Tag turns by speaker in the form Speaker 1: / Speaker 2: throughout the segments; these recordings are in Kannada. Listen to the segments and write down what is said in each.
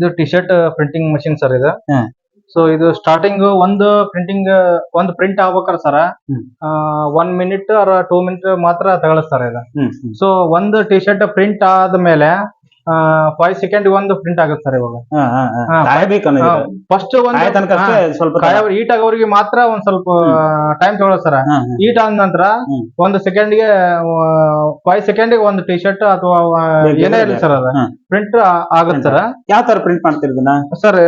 Speaker 1: ಇದು T shirt printing machine sir ಇದು
Speaker 2: ಹ್ಮ್.
Speaker 1: ಸೊ ಇದು ಸ್ಟಾರ್ಟಿಂಗ್ ಒಂದು ಪ್ರಿಂಟಿಂಗ್ ಒಂದು print ಆಗ್ಬೇಕಾರ sir
Speaker 2: hmm.
Speaker 1: One minute or two minute ಮಾತ್ರ ತಗೊಳಸ್ತಾರ ಇದು
Speaker 2: ಹ್ಮ್ ಹ್ಮ್
Speaker 1: ಸೊ ಒಂದು ಟಿ ಶರ್ಟ್ ಪ್ರಿಂಟ್ ಆದ್ಮೇಲೆ ಫೈವ್ ಸೆಕೆಂಡ್ ಒಂದು ಪ್ರಿಂಟ್ ಆಗುತ್ತೆ ಸರ್ ಇವಾಗ. ಫಸ್ಟ್
Speaker 2: ಸ್ವಲ್ಪ
Speaker 1: ಈಟ್ ಆಗೋರಿಗೆ ಮಾತ್ರ ಒಂದ್ ಸ್ವಲ್ಪ ಟೈಮ್ ತಗೊಳಸ್ತಾರ
Speaker 2: ಸರ್.
Speaker 1: ಈಟ್ ಆದ ನಂತರ. ಒಂದು ಸೆಕೆಂಡ್ಗೆ ಫೈವ್ ಸೆಕೆಂಡ್ಗೆ ಒಂದು ಟಿ ಶರ್ಟ್ ಅಥವಾ ಏನೇ ಇರಲಿ ಸರ್ ಅದ. ಪ್ರಿಂಟ್ ಆಗುತ್ತೆ ಸರ್
Speaker 2: ಯಾವ ತರ ಪ್ರಿಂಟ್ ಮಾಡ್ತಿರೋದನ್ನ
Speaker 1: ಸರ್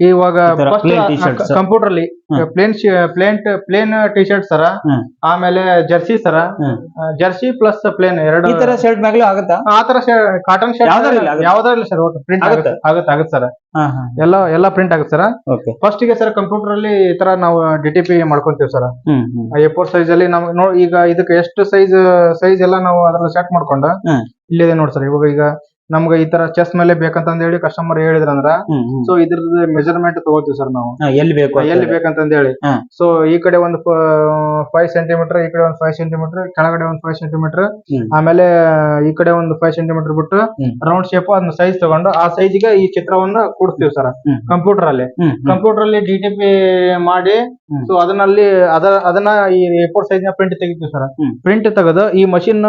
Speaker 1: ಇವಾಗ
Speaker 2: ಈ plain t-shirts.
Speaker 1: ಕಂಪ್ಯೂಟರ್ ಅಲ್ಲಿ
Speaker 2: ಹ್ಮ್.
Speaker 1: Plain plain plain T shirt sir
Speaker 2: hmm.
Speaker 1: ಆಮೇಲೆ jersey sir
Speaker 2: hmm.
Speaker 1: Jersey plus plain ಎರಡು
Speaker 2: ಈ ತರ ಶರ್ಟ್ ಮ್ಯಾಗ್ಲೂ ಆಗುತ್ತಾ
Speaker 1: ಆ ತರ ಕಾಟನ್ ಶರ್ಟ್
Speaker 2: ಯಾವ್ದಾರ ಇಲ್ಲ
Speaker 1: ಸರ್ ಸರ್ ಪ್ರಿಂಟ್
Speaker 2: ಆಗುತ್ತೆ?
Speaker 1: ಆಗುತ್ತೆ ಆಗುತ್ತೆ ಆಗುತ್ತೆ ಸರ್ ಎಲ್ಲ ಎಲ್ಲ ಪ್ರಿಂಟ್ ಆಗುತ್ತೆ ಸರ್
Speaker 2: ಓಕೆ
Speaker 1: ಫಸ್ಟ್ಗೆ ಸರ್ ಕಂಪ್ಯೂಟರ್ ಅಲ್ಲಿ ಈ ತರ ನಾವು ಡಿ ಟಿ ಪಿ ಮಾಡ್ಕೊಂತೀವಿ ಸರ್ ಎ ಫೋರ್ ಸೈಜ್ ಅಲ್ಲಿ ನಾವು ನೋ ಈಗ ಇದಕ್ಕೆ ಎಷ್ಟು ಸೈಜ್ ಸೈಜ್ ಎಲ್ಲ ನಾವು ಅದ್ರಲ್ಲಿ ಸೆಟ್ ಮಾಡ್ಕೊಂಡು
Speaker 2: ಹ್ಮ್.
Speaker 1: ಇಲ್ಲಿದೆ ನೋಡಿ ಸರ್ ಇವಾಗ ಈಗ ನಮ್ಗೆ ಈ ತರ ಚೆಸ್ ಮೇಲೆ ಬೇಕಂತ ಹೇಳಿ ಕಸ್ಟಮರ್
Speaker 2: ಹೇಳಿದ್ರ ಅಂದ್ರ
Speaker 1: ಸೊ ಇದ್ರ ಮೆಜರ್ಮೆಂಟ್ ತಗೋತೀವಿ ಸರ್ ನಾವು.
Speaker 2: ಎಲ್ಲಿ ಬೇಕು
Speaker 1: ಎಲ್ಲಿ ಬೇಕಂತಂದ ಹೇಳಿ. ಸೊ ಈ ಕಡೆ ಒಂದು ಫೈವ್ ಸೆಂಟಿಮೀಟರ್ ಈ ಕಡೆ ಒಂದು ಫೈವ್ ಸೆಂಟಿಮೀಟರ್ ಕೆಳಗಡೆ ಒಂದು ಫೈವ್ ಸೆಂಟಿಮೀಟರ್ ಆಮೇಲೆ ಈ ಕಡೆ ಒಂದು ಫೈವ್ ಸೆಂಟಿಮೀಟರ್ ಬಿಟ್ಟು. ರೌಂಡ್ ಶೇಪ್ ಅದನ್ನ ಸೈಜ್ ತಗೊಂಡು ಆ ಸೈಜ್ಗೆ ಈ ಚಿತ್ರವನ್ನ ಕೂಡಿಸ್ತೀವಿ ಸರ್ ಕಂಪ್ಯೂಟರ್ ಅಲ್ಲಿ ಕಂಪ್ಯೂಟರ್ ಅಲ್ಲಿ ಡಿ ಟಿ ಪಿ ಮಾಡಿ. ಸೊ ಅದನ್ನಲ್ಲಿ ಅದ ಅದನ್ನ ಈ ಎ ಸೈಜ್ನ ಪ್ರಿಂಟ್ ತೆಗಿತೀವಿ ಸರ್. ಪ್ರಿಂಟ್ ತೆಗೆದು ಈ ಮಷಿನ್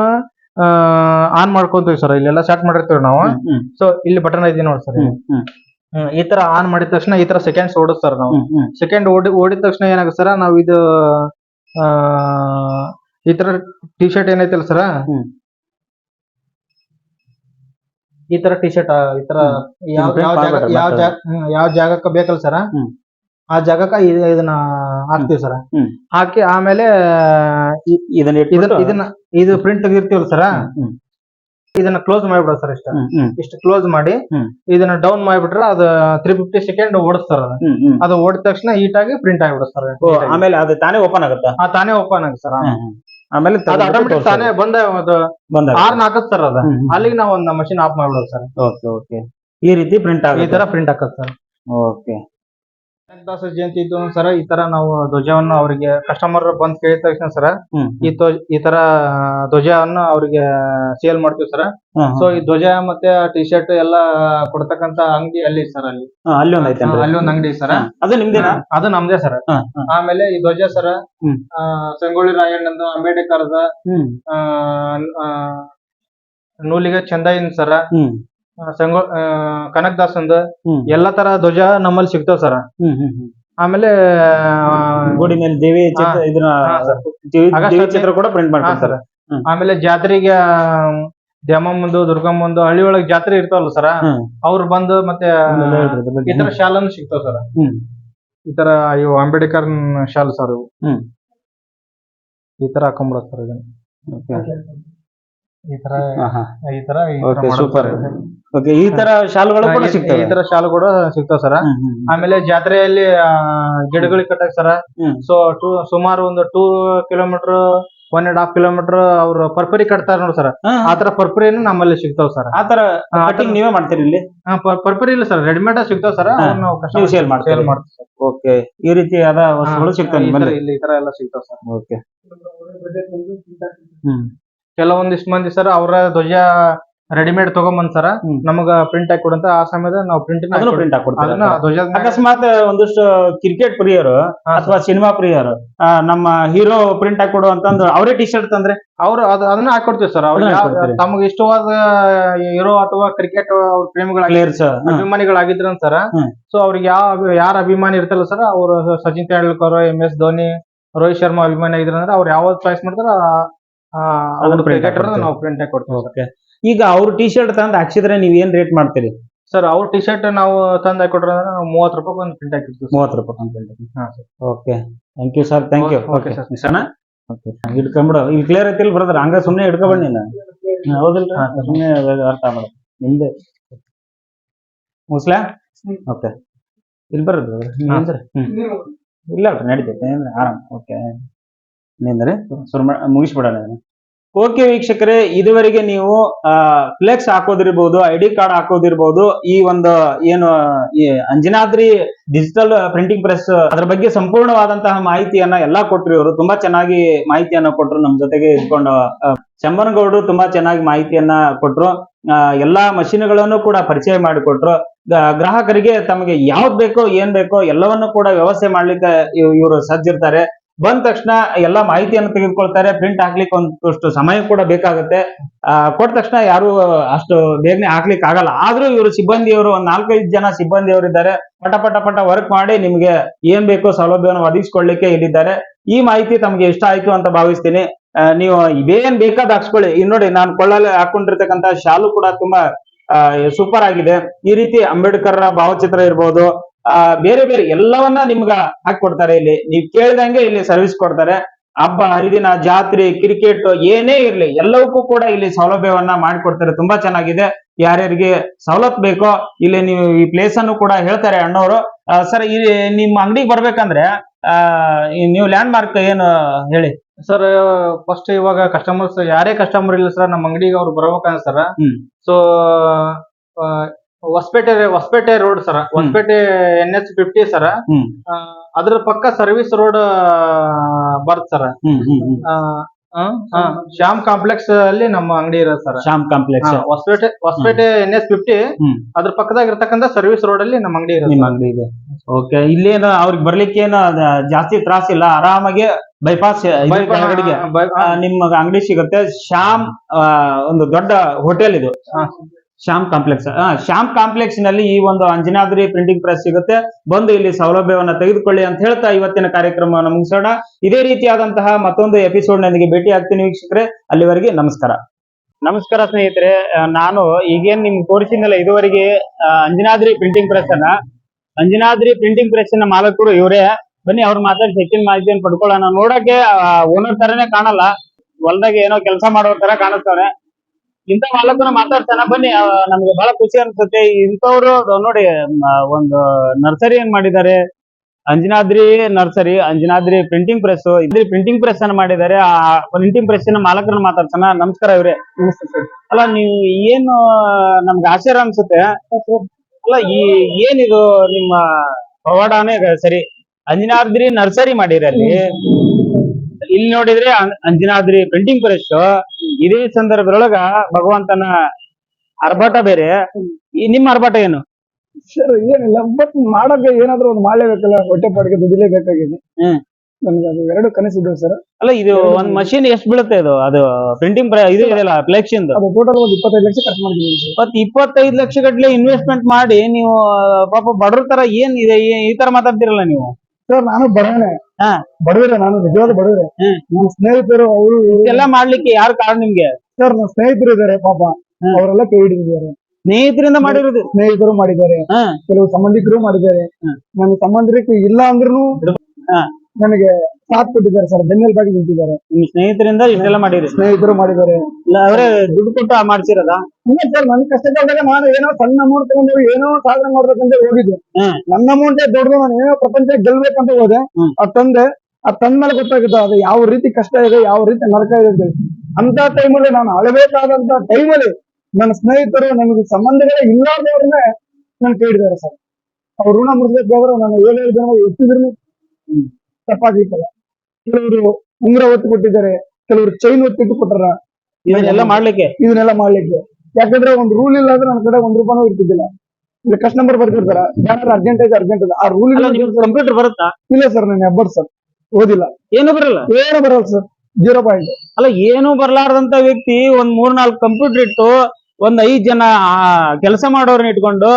Speaker 1: ಆನ್ ಮಾಡ್ಕೊಂತೀವಿ ಸರ್ ಇಲ್ಲೆಲ್ಲ ಸ್ಟಾರ್ಟ್ ಮಾಡಿರ್ತೀವಿ ನಾವು. ಸೊ ಇಲ್ಲಿ ಬಟನ್ ಐತಿ ನೋಡಿ ಸರ್ ಈ ತರ ಆನ್ ಮಾಡಿದ ತಕ್ಷಣ ಈ ತರ ಸೆಕೆಂಡ್ಸ್ ಓಡಿಸ್ತಾರ ನಾವು.
Speaker 2: ಹ್ಮ್ ಹ್ಮ್.
Speaker 1: ಸೆಕೆಂಡ್ ಓಡಿ ಓಡಿದ ತಕ್ಷಣ ಏನಾಗುತ್ತೆ ಸರ್ ನಾವು ಇದು ಆ, ಈ ತರ ಟಿ ಶರ್ಟ್ ಏನೈತಲ್ಲ ಸರ್. ಈ ತರ ಟಿ ಶರ್ಟ್ ಈ ತರ ಯಾವ ಯಾವ ಜಾಗ ಯಾವ ಜಾಗ ಯಾವ ಜಾಗಕ್ಕೆ ಬೇಕಲ್ಲ ಸರ್. ಆ ಜಾಗಕ್ಕ ಇದ್- ಇದನ್ನ ಹಾಕ್ತಿವಿ ಸರ್.
Speaker 2: ಹ್ಮ್.
Speaker 1: ಹಾಕಿ ಆಮೇಲೆ ಇ-
Speaker 2: ಇದನ್ನ
Speaker 1: ಇದನ್ನ
Speaker 2: ಇಟ್ಬಿಟ್ಟು
Speaker 1: ಇದನ್ನ ಇದು ಪ್ರಿಂಟ್ ತೆಗಿರ್ತೀವಲ್ಲ ಸರ್?
Speaker 2: ಹ್ಮ್
Speaker 1: ಇದನ್ನ ಕ್ಲೋಸ್ ಮಾಡಿಬಿಡೋದು ಸರ್ ಇಷ್ಟ.
Speaker 2: ಹ್ಮ್ ಹ್ಮ್.
Speaker 1: ಇಷ್ಟು ಕ್ಲೋಸ್ ಮಾಡಿ
Speaker 2: ಹ್ಮ್.
Speaker 1: ಇದನ್ನ ಡೌನ್ ಮಾಡಿಬಿಟ್ರೆ ಅದು ತ್ರೀ ಫಿಫ್ಟಿ ಸೆಕೆಂಡ್ ಓಡಿಸ್ತಾರ ಅದು.
Speaker 2: ಹ್ಮ್ ಹ್ಮ್.
Speaker 1: ಅದು ಓಡಿದ ತಕ್ಷಣ ಹೀಟಾಗಿ ಪ್ರಿಂಟ್ ಆಗಿಬಿಡುತ್ತೆ
Speaker 2: ಓ,
Speaker 1: ಸರ್
Speaker 2: ಆಮೇಲೆ ಅದು ತಾನೇ ಓಪನ್ ಆಗುತ್ತಾ?
Speaker 1: ಆ ತಾನೇ ಓಪನ್ ಆಗುತ್ತೆ ಸರ್.
Speaker 2: ಹ್ಮ್ ಹ್ಮ್. ಆಮೇಲೆ
Speaker 1: ಅದು ಆಟೋಮೆಟಿಕ್ ತಾನೇ ಬಂದ ಅದು
Speaker 2: ಬಂದ
Speaker 1: ಆರ್ನ್ ಹಾಕತ್ ಸರ್ ಅದ. ಅಲ್ಲಿಗೆ ನಾವು ಒಂದು ಮಷಿನ್ ಆಫ್ ಮಾಡ್ಬಿಡೋದು ಸರ್.
Speaker 2: Okay okay. ಈ ರೀತಿ ಪ್ರಿಂಟ್
Speaker 1: ಈ
Speaker 2: ಆಗುತ್ತೆ.
Speaker 1: ತರ ಪ್ರಿಂಟ್ ಹಾಕತ್ ಸರ್.
Speaker 2: ಓಕೆ.
Speaker 1: ಕನಕದಾಸ ಜಯಂತಿ ಇದ್ದು ಸರ್ ಈ ತರ ನಾವು ಧ್ವಜವನ್ನು ಅವರಿಗೆ ಕಸ್ಟಮರ್ ಬಂದ್ ಕೇಳಿದ ತಕ್ಷಣ ಸರ್ ಈ ಧ್ವಜ ಈ ತರ ಧ್ವಜವನ್ನು ಅವರಿಗೆ ಸೇಲ್ ಮಾಡ್ತೀವಿ ಸರ್. ಸೊ ಈ ಧ್ವಜ ಮತ್ತೆ ಟಿ ಶರ್ಟ್ ಎಲ್ಲ ಕೊಡ್ತಕ್ಕಂತ ಅಂಗಡಿ ಅಲ್ಲಿ ಸರ್ ಅಲ್ಲಿ.
Speaker 2: ಅಲ್ಲಿ ಒಂದ್ ಐತೆ
Speaker 1: ಅಲ್ಲಿ ಒಂದು ಅಂಗಡಿ ಸರ್.
Speaker 2: ಅದು ನಿಮ್ದೇನಾ?
Speaker 1: ಅದು ನಮ್ದೇ ಸರ್.
Speaker 2: ಹಾ, ಹಾ.
Speaker 1: ಆಮೇಲೆ ಈ ಧ್ವಜ ಸರ್
Speaker 2: ಹ್ಮ್.
Speaker 1: ಸಂಗೊಳ್ಳಿ ರಾಯಣ್ಣಂದು ಅಂಬೇಡ್ಕರ್ದ
Speaker 2: ಹ್ಮ್.
Speaker 1: ಆ, ಆ, ನೂಲಿಗೆ ಚಂದಾಯಿನ್ ಸರ.
Speaker 2: ಹ್ಮ್.
Speaker 1: ಸಂಗೋ ಕನಕದಾಸ್ ಕನಕದಾಸಂದು
Speaker 2: ಹ್ಮ್
Speaker 1: ಎಲ್ಲಾ ತರ ಧ್ವಜ ನಮ್ಮಲ್ಲಿ ಸಿಗ್ತಾವ ಸರ್
Speaker 2: ಹ್ಮ್ ಹ್ಮ್ ಹ್ಮ್
Speaker 1: ಆಮೇಲೆ
Speaker 2: ಗೋಡಿ ಮೇಲೆ ದೇವಿ ಚಿತ್ರ ಇದನ್ನ
Speaker 1: ಹಾ, sir.
Speaker 2: ದೇವಿ
Speaker 1: ಆಗಸ್ಟ್
Speaker 2: ದೇವಿ ಚಿತ್ರ ಕೂಡ ಪ್ರಿಂಟ್
Speaker 1: ಹಾ,
Speaker 2: ಮಾಡ್ತಾರೆ
Speaker 1: sir. ಆಮೇಲೆ ಜಾತ್ರೆಗೆ ದ್ಯಾಮಮ್ಮಂದು ದುರ್ಗಮ್ಮಂದು ಹಳ್ಳಿ ಒಳಗ್ ಜಾತ್ರೆ ಇರ್ತಾವಲ್ಲ ಸರ್
Speaker 2: ಹ್ಮ್.
Speaker 1: ಅವ್ರು ಬಂದು ಮತ್ತೆ ಈ ತರ ಶಾಲನು ಅನ್ನು ಸಿಗ್ತಾವ ಸರ್
Speaker 2: ಹ್ಮ್.
Speaker 1: ಈ ತರ ಇವು ಅಂಬೇಡ್ಕರ್ ಶಾಲ್ ಸರ್ ಇವು
Speaker 2: ಹ್ಮ್.
Speaker 1: ಈ ತರ ಹಾಕೊಂಡ್ಬಿಡ ಸರ್ ಇದನ್ನ ಈ ತರ ಈ ತರ ಈ ತರ
Speaker 2: Okay,
Speaker 1: ಮಾಡೋದು
Speaker 2: super.
Speaker 1: sir.
Speaker 2: ಓಕೆ ಈ ತರ ಶಾಲುಗಳು ಕೂಡ ಸಿಗ್ತವೆ.
Speaker 1: ಈ ತರ ಶಾಲುಗಳು ಕೂಡ ಸಿಗ್ತಾವ ಸರ್. ಆಮೇಲೆ ಜಾತ್ರೆಯಲ್ಲಿ ಆ, ಗಿಡಗಳಿಗೆ ಕಟ್ಟಕ್ ಸರ. ಸೊ ಟೂ ಸುಮಾರು ಒಂದು two kilometre one and half kilometre ಅವ್ರು ಪರ್ಪರಿ ಕಟ್ತಾರ ನೋಡಿ ಸರ್. ಆತರ ಪರ್ಪರಿ ಪರ್ಪರಿನು ನಮ್ಮಲ್ಲಿ ಸಿಗ್ತಾವ್ ಸರ್.
Speaker 2: ಆತರ ತರ ಕಟಿಂಗ್ ನೀವೇ ಮಾಡ್ತೀರಿ ಇಲ್ಲಿ?
Speaker 1: ಪರ್ಪರಿ ಇಲ್ಲ ಸರ್. ರೆಡಿಮೇಡ್ ಸಿಗ್ತಾವ ಸರ್.
Speaker 2: ಸೇಲ್
Speaker 1: ಮಾಡ್ತೀವಿ
Speaker 2: ಓಕೆ ಈ ರೀತಿಯಾದ ವಸ್ತುಗಳು ಸಿಗ್ತಾವ್ ನಿಮ್ಮಲ್ಲಿ?
Speaker 1: ಇಲ್ಲಿ ಈ ತರ ಎಲ್ಲ ಸಿಗ್ತಾವ್ ಸರ್.
Speaker 2: ಓಕೆ
Speaker 1: ಕೆಲವೊಂದಿಷ್ಟು ಮಂದಿ ಸರ್ ಅವರ ಧ್ವಜ ರೆಡಿಮೇಡ್ ತಗೊಂಬಂದ್ ಸರ್
Speaker 2: ಹ್ಮ್.
Speaker 1: ನಮಗ ಪ್ರಿಂಟ್ ಹಾಕಿ ಕೊಡಂತ ಆ ಸಮಯದ ನಾವು ಪ್ರಿಂಟ್
Speaker 2: ಪ್ರಿಂಟ್ ಅಕಸ್ಮಾತ್ ಒಂದಿಷ್ಟು ಕ್ರಿಕೆಟ್ ಪ್ರಿಯರು ಅಥವಾ ಸಿನಿಮಾ ಪ್ರಿಯರು ನಮ್ಮ ಹೀರೋ ಪ್ರಿಂಟ್ ಹಾಕೊಡು ಅಂತಂದ್ ಅವರೇ ಟಿ ಶರ್ಟ್ ತಂದ್ರೆ?
Speaker 1: ಅವ್ರು ಅದ್ ಅದನ್ನ ಹಾಕೊಡ್ತೀವಿ ಸರ್. ಅವ್ರು
Speaker 2: ಅದನ್ನ
Speaker 1: ತಮಗೆ ಇಷ್ಟವಾದ ಹೀರೋ ಅಥವಾ ಕ್ರಿಕೆಟ್ ಪ್ರೇಮಿಗಳಾಗಿ
Speaker 2: ಪ್ಲೇಯರ್ಸ್
Speaker 1: ಅಭಿಮಾನಿಗಳಾಗಿದ್ರ ಸರ್. ಸೊ ಅವ್ರಿಗೆ ಯಾವ ಯಾರ ಅಭಿಮಾನಿ ಇರ್ತಲ್ಲ ಸರ್ ಅವರು ಸಚಿನ್ ತೆಂಡೂಲ್ಕರ್ ಎಂ ಎಸ್ ಧೋನಿ ರೋಹಿತ್ ಶರ್ಮಾ ಅಭಿಮಾನಿ ಆಗಿದ್ರಂದ್ರೆ ಅವ್ರು ಯಾವ್ದು ಚಾಯ್ಸ್ ಮಾಡ್ತಾರ ನಾವು ಪ್ರಿಂಟ್ ಹಾಕಿ ಕೊಡ್ತೀವಿ
Speaker 2: ಈಗ ಅವ್ರ ಟಿ ಶರ್ಟ್ ತಂದು ಹಾಕ್ಸಿದ್ರೆ ನೀವ್ ಏನ್ ರೇಟ್ ಮಾಡ್ತೀರಿ?
Speaker 1: ಸರ್ ಅವ್ರ ಟಿ ಶರ್ಟ್ ನಾವು ತಂದು ಹಾಕಿ ಕೊಟ್ರೆ ಅಂದ್ರೆ ನಾವು ಮೂವತ್ತು ರೂಪಾಯಿ ಒಂದು ಪ್ರಿಂಟ್ ಹಾಕಿರ್ತೀವಿ
Speaker 2: ಮೂವತ್ತು ರೂಪಾಯಿ ಕಂಪ್ಲೇಂಟ್
Speaker 1: ಹಾ, sir.
Speaker 2: Okay thank you sir thank you okay
Speaker 1: sir
Speaker 2: ಸಣ್ಣ ಓಕೆ ಹಿಡ್ಕೊಂಬಿಡು. ಇಲ್ಲಿ ಕ್ಲಿಯರ್ ಐತಿಲ್ ಬ್ರದರ್ ಹಂಗ ಸುಮ್ನೆ ಹಿಡ್ಕೊಬೇಡ ನೀನು.
Speaker 1: ಹೌದಿಲ್ಲ.
Speaker 2: ಸುಮ್ನೆ ಅರ್ಥ ಮಾಡ ನಿಮ್ದೆ. ಮುಸ್ಲಾ? ಓಕೆ ಇಲ್ಲಿ ಬರ್ರಿ ಬ್ರದರ್ ಇಲ್ಲ ನಡೀತೈತೆ? ಆರಾಮ್. ಓಕೆ ನಿಂದ್ರಿ ಶುರು ಮಾ- ಮುಗಿಸ್ಬಿಡೋಣ ಓಕೆ ವೀಕ್ಷಕರೇ, ಇದುವರೆಗೆ ನೀವು ಫ್ಲೆಕ್ಸ್ ಹಾಕೋದಿರ್ಬೋದು ಐ ಡಿ ಕಾರ್ಡ್ ಹಾಕೋದಿರ್ಬೋದು, ಈ ಒಂದು, ಏನು ಅಂಜನಾದ್ರಿ ಡಿಜಿಟಲ್ ಪ್ರಿಂಟಿಂಗ್ ಪ್ರೆಸ್ ಅದ್ರ ಬಗ್ಗೆ ಸಂಪೂರ್ಣವಾದಂತಹ ಮಾಹಿತಿಯನ್ನ ಎಲ್ಲಾ ಕೊಟ್ರಿ ಇವರು ತುಂಬಾ ಚೆನ್ನಾಗಿ ಮಾಹಿತಿಯನ್ನ ಕೊಟ್ರು, ನಮ್ ಜೊತೆಗೆ ಇಟ್ಕೊಂಡು ಚಂಬನಗೌಡರು ತುಂಬಾ ಚೆನ್ನಾಗಿ ಮಾಹಿತಿಯನ್ನ ಕೊಟ್ರು. ಎಲ್ಲಾ ಮಷಿನ್ಗಳನ್ನು ಕೂಡ ಪರಿಚಯ ಮಾಡಿಕೊಟ್ರು. ಗ್ರಾಹಕರಿಗೆ ತಮಗೆ ಯಾವ್ದು ಬೇಕೋ, ಏನ್ ಬೇಕೋ, ಎಲ್ಲವನ್ನು ಕೂಡ ವ್ಯವಸ್ಥೆ ಮಾಡ್ಲಿಕ್ಕೆ ಇವರು ಸಜ್ಜಿರ್ತಾರೆ. ಬಂದ ತಕ್ಷಣ ಎಲ್ಲಾ ಮಾಹಿತಿಯನ್ನು ತೆಗೆದುಕೊಳ್ತಾರೆ ಪ್ರಿಂಟ್ ಹಾಕ್ಲಿಕ್ಕೆ ಒಂದಷ್ಟು ಸಮಯ ಕೂಡ ಬೇಕಾಗುತ್ತೆ. ಕೊಟ್ಟ ತಕ್ಷಣ ಯಾರು ಅಷ್ಟು ಬೇಗನೆ ಹಾಕ್ಲಿಕ್ಕೆ ಆಗಲ್ಲ. ಆದ್ರೂ ಇವರು ಸಿಬ್ಬಂದಿಯವರು, ಒಂದ್ ನಾಲ್ಕೈದು ಜನ ಸಿಬ್ಬಂದಿಯವರು ಇದ್ದಾರೆ. ಪಟ ಪಟ ಪಟ ವರ್ಕ್ ಮಾಡಿ ನಿಮ್ಗೆ ಏನ್ ಬೇಕೋ ಸೌಲಭ್ಯವನ್ನು ಒದಗಿಸ್ಕೊಳ್ಳಿಕ್ಕೆ ಇಲ್ಲಿದ್ದಾರೆ ಈ ಮಾಹಿತಿ ತಮ್ಗೆ ಇಷ್ಟ ಆಯ್ತು ಅಂತ ಭಾವಿಸ್ತೀನಿ. ನೀವು ಇವೇನ್ ಬೇಕಾದ ಹಾಕ್ಸ್ಕೊಳ್ಳಿ. ಇನ್ ನೋಡಿ, ನಾನು ಕೊಳ್ಳಲ್ಲಿ ಹಾಕೊಂಡಿರ್ತಕ್ಕಂತ ಶಾಲು ಕೂಡ ತುಂಬಾ ಸೂಪರ್ ಆಗಿದೆ. ಈ ರೀತಿ ಅಂಬೇಡ್ಕರ್ ಭಾವಚಿತ್ರ ಇರ್ಬೋದು ಆ, ಬೇರೆ ಬೇರೆ ಎಲ್ಲವನ್ನ ನಿಮ್ಗ ಹಾಕೊಡ್ತಾರೆ ಇಲ್ಲಿ. ನೀವ್ ಕೇಳ್ದಂಗೆ ಇಲ್ಲಿ ಸರ್ವಿಸ್ ಕೊಡ್ತಾರೆ. ಹಬ್ಬ ಹರಿದಿನ ಜಾತ್ರೆ ಕ್ರಿಕೆಟ್ ಏನೇ ಇರ್ಲಿ ಎಲ್ಲವಕ್ಕೂ ಕೂಡ ಇಲ್ಲಿ ಸೌಲಭ್ಯವನ್ನ ಮಾಡಿಕೊಡ್ತಾರೆ. ತುಂಬಾ ಚೆನ್ನಾಗಿದೆ. ಯಾರ್ಯಾರಿಗೆ ಸವಲತ್ತು ಬೇಕೋ ಇಲ್ಲಿ ನೀವು ಈ ಪ್ಲೇಸ್ ಅನ್ನು ಕೂಡ ಹೇಳ್ತಾರೆ ಅಣ್ಣವರು. ಸರ್ ಈ ನಿಮ್ಮ ಅಂಗಡಿಗೆ ಬರ್ಬೇಕಂದ್ರೆ ನೀವು ಲ್ಯಾಂಡ್ ಮಾರ್ಕ್ ಏನು ಹೇಳಿ?
Speaker 1: ಸರ್ ಫಸ್ಟ್ ಇವಾಗ ಕಸ್ಟಮರ್ಸ್ ಯಾರೇ ಕಸ್ಟಮರ್ ಇಲ್ಲ ಸರ್ ನಮ್ಮ ಅಂಗಡಿಗೆ ಅವ್ರು ಬರ್ಬೇಕಂದ್ರೆ sir. So Hosapete Hosapete road sir. Hosapete N H fifty sir. ಅದ್ರ ಪಕ್ಕ ಸರ್ವಿಸ್ ರೋಡ್ ಬರ್ತ್ ಸರ್. ಶ್ಯಾಮ್ ಕಾಂಪ್ಲೆಕ್ಸ್ ಅಲ್ಲಿ ನಮ್ಮ ಅಂಗಡಿ ಇರೋದು sir.
Speaker 2: Shyam complex
Speaker 1: Hosapete Hosapete N S fifty. ಅದ್ರ ಪಕ್ಕದಾಗ ಇರ್ತಕ್ಕಂಥ ಸರ್ವಿಸ್ ರೋಡ್ ಅಲ್ಲಿ ನಮ್ಮ ಅಂಗಡಿ ಇರೋದು
Speaker 2: ನಿಮ್ಮ ಅಂಗಡಿ ಇದೆ. ಓಕೆ ಇಲ್ಲೇನು ಅವ್ರಿಗೆ ಬರ್ಲಿಕ್ಕೆ ಏನು ಜಾಸ್ತಿ ತ್ರಾಸಿಲ್ಲ ಆರಾಮಾಗಿ ಬೈಪಾಸ್ ಅಂಗಡಿಗೆ ನಿಮ್ಮ ಅಂಗಡಿ ಸಿಗುತ್ತೆ. ಶ್ಯಾಮ್ ಒಂದು ದೊಡ್ಡ ಹೋಟೆಲ್ ಇದು. ಶ್ಯಾಮ್ ಕಾಂಪ್ಲೆಕ್ಸ್. ಶ್ಯಾಮ್ ಕಾಂಪ್ಲೆಕ್ಸ್ನಲ್ಲಿ ಈ ಒಂದು ಅಂಜನಾದ್ರಿ ಪ್ರಿಂಟಿಂಗ್ ಪ್ರೆಸ್ ಸಿಗುತ್ತೆ. ಬಂದು ಇಲ್ಲಿ ಸೌಲಭ್ಯವನ್ನ ತೆಗೆದುಕೊಳ್ಳಿ ಅಂತ ಹೇಳ್ತಾ ಇವತ್ತಿನ ಕಾರ್ಯಕ್ರಮವನ್ನು ಮುಗಿಸೋಣ. ಇದೇ ರೀತಿಯಾದಂತಹ ಮತ್ತೊಂದು ಎಪಿಸೋಡ್ ನೊಂದಿಗೆ ಭೇಟಿ ಆಗ್ತೀನಿ ವೀಕ್ಷಕರೆ. ಅಲ್ಲಿವರೆಗೆ ನಮಸ್ಕಾರ. ನಮಸ್ಕಾರ ಸ್ನೇಹಿತರೆ. ನಾನು ಈಗೇನ್ ನಿಮ್ಗೆ ತೋರಿಸಿದ್ನಲ್ಲ ಇದುವರೆಗೆ ಅಂಜನಾದ್ರಿ ಪ್ರಿಂಟಿಂಗ್ ಪ್ರೆಸ್ ಅನ್ನ, ಅಂಜನಾದ್ರಿ ಪ್ರಿಂಟಿಂಗ್ ಪ್ರೆಸ್ನ ಮಾಲಕರು ಇವರೇ. ಬನ್ನಿ ಅವ್ರ ಮಾತಾಡಿ ಹೆಚ್ಚಿನ ಮಾಹಿತಿಯನ್ನು ಪಡ್ಕೊಳ್ಳೋಣ. ನೋಡಕ್ಕೆ ಓನರ್ ತರನೇ ಕಾಣಲ್ಲ. ಹೊಲ್ದಾಗ ಏನೋ ಕೆಲಸ ಮಾಡೋ ತರ ಕಾಣಿಸ್ತಾನೆ ಇಂಥ ಮಾಲಕನ ಮಾತಾಡ್ತಾನ. ಬನ್ನಿ ನಮ್ಗೆ ಬಹಳ ಖುಷಿ ಅನ್ಸುತ್ತೆ. ಇಂಥವ್ರು ನೋಡಿ ಒಂದು ನರ್ಸರಿ ಏನ್ ಮಾಡಿದ್ದಾರೆ? Anjanadri nursery Anjanadri printing press ಇದ್ರಿ ಪ್ರಿಂಟಿಂಗ್ ಪ್ರೆಸ್ ಅನ್ನ ಮಾಡಿದ್ದಾರೆ. ಆ ಪ್ರಿಂಟಿಂಗ್ ಪ್ರೆಸ್ನ ಮಾಲಕರನ್ನ ಮಾತಾಡ್ತಾನ ನಮಸ್ಕಾರ ಇವ್ರೆ. ಅಲ್ಲ ನೀವು ಏನು ನಮ್ಗೆ ಆಶ್ಚರ್ಯ ಅನ್ಸುತ್ತೆ. ಅಲ್ಲ ಈ ಏನಿದು ನಿಮ್ಮ ಪವಾಡಾನೇ ಸರಿ? ಅಂಜನಾದ್ರಿ ನರ್ಸರಿ ಮಾಡಿರಲ್ಲಿ ಇಲ್ಲಿ ನೋಡಿದ್ರೆ ಅಂಜನಾದ್ರಿ ಪ್ರಿಂಟಿಂಗ್ ಪ್ರೆಸ್ ಇದೇ ಸಂದರ್ಭದೊಳಗ ಭಗವಂತನ ಅರ್ಭಟ ಬೇರೆ. ನಿಮ್ಮ ಅರ್ಭಟ ಏನು?
Speaker 3: ಸರ್ ಏನಿಲ್ಲ ಬಟ್ ಮಾಡಕ್ಕೆ ಏನಾದ್ರೂ ಒಂದು ಮಾಡ್ಲೇಬೇಕಲ್ಲ ಹೊಟ್ಟೆ ಪಾಡಿಗೆ ದುಡಿಲೇಬೇಕಾಗಿದೆ. ನಮ್ಗೆ ಅದು ಎರಡು ಕನಸಿದ್ದವು ಸರ್.
Speaker 2: ಅಲ್ಲ ಇದು ಒಂದ್ ಮಷಿನ್ ಎಷ್ಟು ಬೀಳುತ್ತೆ ಇದು? ಅದು ಪ್ರಿಂಟಿಂಗ್ ಇದು ಇದೆಯಲ್ಲ ಫ್ಲೆಕ್ಸ್
Speaker 3: ಅದು ಟೋಟಲ್ ಒಂದು ಇಪ್ಪತ್ತೈದು ಲಕ್ಷ ಖರ್ಚು ಮಾಡಿದ್ದೀವಿ
Speaker 2: ಮತ್ ಇಪ್ಪತ್ತೈದು ಲಕ್ಷ ಗಟ್ಲೆ ಇನ್ವೆಸ್ಟ್ಮೆಂಟ್ ಮಾಡಿ ನೀವು ಪಾಪ ಬಡವ್ರ ತರ ಏನ್ ಇದೆ ಈ ತರ ಮಾತಾಡ್ತಿರಲ್ಲ ನೀವು?
Speaker 3: ಸರ್ ನಾನು ಬಡವನೇ
Speaker 2: ಹಾ.
Speaker 3: ಬಡವರ ನಾನು ನಿಜವಾದ ಬಡವಿರ
Speaker 2: ಹ್ಮ್.
Speaker 3: ನನ್ನ ಸ್ನೇಹಿತರು ಅವರು
Speaker 2: ಇದೆಲ್ಲ ಮಾಡ್ಲಿಕ್ಕೆ ಯಾರು ಕಾರಣ ನಿಮ್ಗೆ
Speaker 3: ಸರ್ ನನ್ನ ಸ್ನೇಹಿತರು ಇದ್ದಾರೆ ಪಾಪ
Speaker 2: ಹ್ಮ್.
Speaker 3: ಅವರೆಲ್ಲ ಕೈ ಹಿಡಿದಿದ್ದಾರೆ
Speaker 2: ಸ್ನೇಹಿತರಿಂದ ಮಾಡಿರೋದು
Speaker 3: ಸ್ನೇಹಿತರು ಮಾಡಿದ್ದಾರೆ
Speaker 2: ಹಾ.
Speaker 3: ಕೆಲವು ಸಂಬಂಧಿಕರು ಮಾಡಿದ್ದಾರೆ. ನನ್ನ ಸಂಬಂಧಿಕರು ಇಲ್ಲ ಅಂದ್ರೂ
Speaker 2: ಹಾ.
Speaker 3: ನನಗೆ ಸಾಥ್ ಕೊಟ್ಟಿದ್ದಾರೆ ಸರ್ ಬೆನ್ನೆಲುಬಾಗಿ ನಿಂತಿದ್ದಾರೆ.
Speaker 2: ನಿಮ್ ಸ್ನೇಹಿತರಿಂದ ಇಷ್ಟೆಲ್ಲ ಮಾಡಿರಿ
Speaker 3: ಸ್ನೇಹಿತರು ಮಾಡಿದ್ದಾರೆ.
Speaker 2: ಇಲ್ಲ ಅವರೇ ದುಡ್ಡು ಕೊಟ್ಟು ಮಾಡ್ಸಿರೋದ?
Speaker 3: ಇಲ್ಲ ಸರ್ ನನ್ನ ಕಷ್ಟದಲ್ದಾಗ ನಾನು ಏನೋ ಸಣ್ಣ ಅಮೌಂಟ್ ತಗೊಂಡು ಏನೋ ಸಾಧನೆ ಮಾಡ್ಬೇಕಂತ ಹೋಗಿದ್ದೆ.
Speaker 2: ಹ್ಮ್.
Speaker 3: ನನ್ನ ಅಮೌಂಟ್ ದೊಡ್ಡದು ನಾನು ಏನೋ ಪ್ರಪಂಚ ಗೆಲ್ಬೇಕಂತ ಹೋದೆ.
Speaker 2: ಹ್ಮ್.
Speaker 3: ಅದ್ ತಂದೆ ಅದ್ ತಂದ ಮೇಲೆ ಗೊತ್ತಾಗುತ್ತೆ ಅದು ಯಾವ ರೀತಿ ಕಷ್ಟ ಇದೆ ಯಾವ ರೀತಿ ನರಕ ಇದೆ ಅಂತ ಹೇಳಿ. ಅಂತ ಟೈಮಲ್ಲಿ ನಾನು ಅಳಬೇಕಾದಂತ ಟೈಮಲ್ಲಿ ನನ್ನ ಸ್ನೇಹಿತರು ನನಗೆ ಸಂಬಂಧಗಳೇ ಇಲ್ಲಾರ್ದವ್ರನ್ನೇ ನನ್ ಕೇಳಿದ್ದಾರೆ ಸರ್. ಅವ್ರ ಋಣ ಮುರಿದಕ್ಕೆ ಹೋದ್ರೆ ನಾನು ಏಳೇಳು ಜನ ಎತ್ತಿದ್ರು. ತಪ್ಪಾಗಿತ್ತಲ್ಲ ಕೆಲವರು ಉಂಗುರ ಒತ್ತು ಕೊಟ್ಟಿದ್ದಾರೆ ಕೆಲವರು ಚೈನ್ ಒತ್ತಿಟ್ಟು ಕೊಟ್ಟಾರ.
Speaker 2: ಇದನ್ನೆಲ್ಲ ಮಾಡ್ಲಿಕ್ಕೆ?
Speaker 3: ಇದನ್ನೆಲ್ಲ ಮಾಡ್ಲಿಕ್ಕೆ. ಯಾಕಂದ್ರೆ ಒಂದು ರೂಲ್ ಇಲ್ಲ ಅಂದ್ರೆ ನನ್ನ ಕಡೆ ಒಂದ್ ರೂಪಾಯಿ ಇರ್ತಿದ್ದಿಲ್ಲ. ಇಲ್ಲಿ ಕಸ್ಟಮರ್ ಬರ್ತಿರ್ತಾರ ಯಾರು ಅರ್ಜೆಂಟ್ ಐತೆ ಅರ್ಜೆಂಟ್ ಇದೆ ಆ ರೂಲ್
Speaker 2: ಇಲ್ಲ ಕಂಪ್ಯೂಟರ್ ಬರುತ್ತಾ?
Speaker 3: ಇಲ್ಲ ಸರ್ ನಾನು ಹೆಬ್ಬರ್ ಸರ್ ಓದಿಲ್ಲ.
Speaker 2: ಏನು ಬರಲ್ಲ?
Speaker 3: ಏನು ಬರಲ್ಲ ಸರ್ ಜೀರೋ ಪಾಯಿಂಟ್
Speaker 2: ಅಲ್ಲ ಏನು ಬರ್ಲಾರ್ದಂತ ವ್ಯಕ್ತಿ ಒಂದ್ ಮೂರ್ ನಾಲ್ಕು ಕಂಪ್ಯೂಟರ್ ಇಟ್ಟು ಒಂದ್ ಐದ್ ಜನ ಕೆಲಸ ಮಾಡೋರ್ನ ಇಟ್ಕೊಂಡು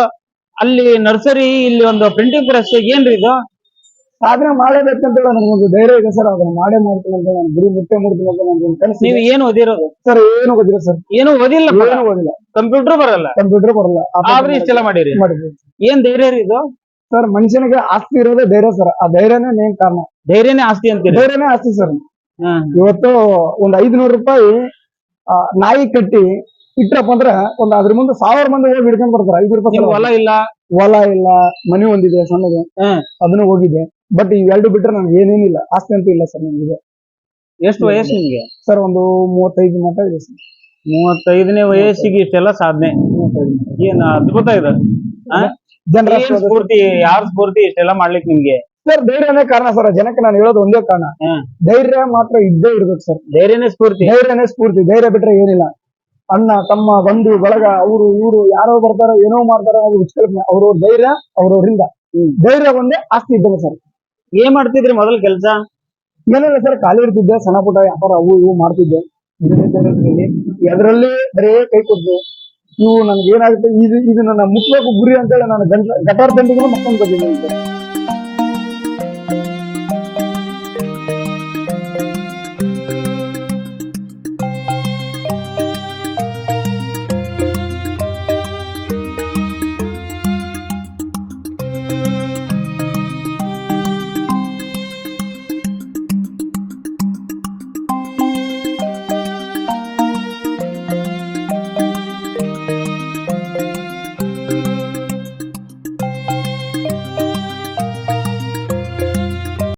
Speaker 2: ಅಲ್ಲಿ ನರ್ಸರಿ ಇಲ್ಲಿ ಒಂದು ಪ್ರಿಂಟಿಂಗ್ ಪ್ರೆಸ್ ಏನ್ರಿ ಇದು?
Speaker 3: ಸಾಧನೆ ಮಾಡಲೇಬೇಕಂತ ಹೇಳಿ ನನಗೊಂದು ಧೈರ್ಯ ಇದೆ ಸರ್. ಅದನ್ನ ಮಾಡೇ ಮಾಡ್ತೀನಿ ಅಂತ ನಾನು ಗುರಿ ಮುಟ್ಟೆ ಮುಡ್ತೀನಿ ಅಂತ ನನಗೊಂದು ಕನಸು
Speaker 2: ನೀವು ಏನು ಓದಿರೋದು
Speaker 3: ಸರ್ ಏನು ಓದಿರೋ ಸರ್.
Speaker 2: ಏನು ಓದಿಲ್ಲ
Speaker 3: ಏನು ಓದಿಲ್ಲ.
Speaker 2: ಕಂಪ್ಯೂಟರ್ ಬರಲ್ಲ?
Speaker 3: ಕಂಪ್ಯೂಟರ್ ಬರಲ್ಲ.
Speaker 2: ಆದ್ರೆ ಇಷ್ಟೆಲ್ಲ ಮಾಡಿರಿ?
Speaker 3: ಮಾಡಿದ್ರಿ
Speaker 2: ಏನ್ ಧೈರ್ಯ ರೀ ಇದು?
Speaker 3: ಸರ್ ಮನುಷ್ಯನಿಗೆ ಆಸ್ತಿ ಇರೋದೇ ಧೈರ್ಯ ಸರ್. ಆ ಧೈರ್ಯನೇ ಮೇನ್ ಕಾರಣ.
Speaker 2: ಧೈರ್ಯನೇ ಆಸ್ತಿ ಅಂತ
Speaker 3: ಧೈರ್ಯನೇ ಆಸ್ತಿ ಸರ್. ಇವತ್ತು ಒಂದ್ ಐದ್ನೂರು ರೂಪಾಯಿ ನಾಯಿ ಕಟ್ಟಿ ಇಟ್ರಪ್ಪ ಅಂದ್ರೆ ಒಂದ್ ಅದ್ರ ಮುಂದೆ ಸಾವಿರ ಮಂದಿ ಹೋಗಿ ಹಿಡ್ಕೊಂಡ್ ಬರ್ತಾರೆ. ಐದು ರೂಪಾಯಿ.
Speaker 2: ಹೊಲ ಇಲ್ಲ?
Speaker 3: ಹೊಲ ಇಲ್ಲ ಮನೆ ಒಂದಿದೆ ಸಣ್ಣದು. ಅದನ್ನು ಹೋಗಿದೆ ಬಟ್ ಇವೆರಡು ಬಿಟ್ರೆ ನನಗೆ ಏನೇನಿಲ್ಲ ಆಸ್ತಿ ಅಂತೂ ಇಲ್ಲ ಸರ್ ನನಗೆ.
Speaker 2: ಎಷ್ಟು ವಯಸ್ಸು ನಿಮ್ಗೆ
Speaker 3: ಸರ್ ಒಂದು ಮೂವತ್ತೈದು ಮಟ್ಟ ಇದೆ ಸರ್.
Speaker 2: ಮೂವತ್ತೈದನೇ ವಯಸ್ಸಿಗೆ ಇಷ್ಟೆಲ್ಲ ಸಾಧನೆ. ಏನ್ ಅದ್ಭುತ ಇದೆ. ಆ?
Speaker 3: ಜನರ
Speaker 2: ಏನ್ ಸ್ಫೂರ್ತಿ ಯಾರ್ ಸ್ಫೂರ್ತಿ ಇಷ್ಟೆಲ್ಲ ಮಾಡ್ಲಿಕ್ಕೆ ನಿಮ್ಗೆ?
Speaker 3: ಸರ್ ಧೈರ್ಯನೇ ಕಾರಣ ಸರ್ ಜನಕ್ಕೆ ನಾನು ಹೇಳೋದು ಒಂದೇ ಕಾರಣ.
Speaker 2: ಹ್ಮ್.
Speaker 3: ಧೈರ್ಯ ಮಾತ್ರ ಇದ್ದೇ ಇರ್ಬೇಕು ಸರ್.
Speaker 2: ಧೈರ್ಯನೇ ಸ್ಫೂರ್ತಿ.
Speaker 3: ಧೈರ್ಯನೇ ಸ್ಫೂರ್ತಿ ಧೈರ್ಯ ಬಿಟ್ರೆ ಏನಿಲ್ಲ. ಅಣ್ಣ ತಮ್ಮ ಬಂಧು ಬಳಗ ಅವರು ಇವರು ಯಾರೋ ಬರ್ತಾರೋ ಏನೋ ಮಾಡ್ತಾರೋ ಅದು ಉಚ್ಚ ಅವ್ರವ್ರ ಧೈರ್ಯ ಅವ್ರವ್ರಿಂದ. ಧೈರ್ಯ ಒಂದೇ ಆಸ್ತಿ ಇದ್ದಂಗೆ ಸರ್.
Speaker 2: ಏನ್ ಮಾಡ್ತಿದ್ರಿ ಮೊದಲ್ ಕೆಲ್ಸ?
Speaker 3: ಏನಿಲ್ಲ ಸರ್ ಖಾಲಿ ಇರ್ತಿದ್ದೆ, ಸಣ್ಣ ಪುಟ್ಟ ವ್ಯಾಪಾರ ಅವು ಇವು ಮಾಡ್ತಿದ್ದೆ. ಅದರಲ್ಲಿ ಬರೇ ಕೈ ಕೊಟ್ಟು ಇವು ನನ್ಗೆ ಏನಾಗುತ್ತೆ ಇದು ಇದು ನನ್ನ ಮುಟ್ಬೇಕು ಗುರಿ ಅಂತೇಳಿ ನಾನು ಗಂಟ, ಗಟಾರ್ ದಂಡಿಗೂ ಮಕ್ಕಳು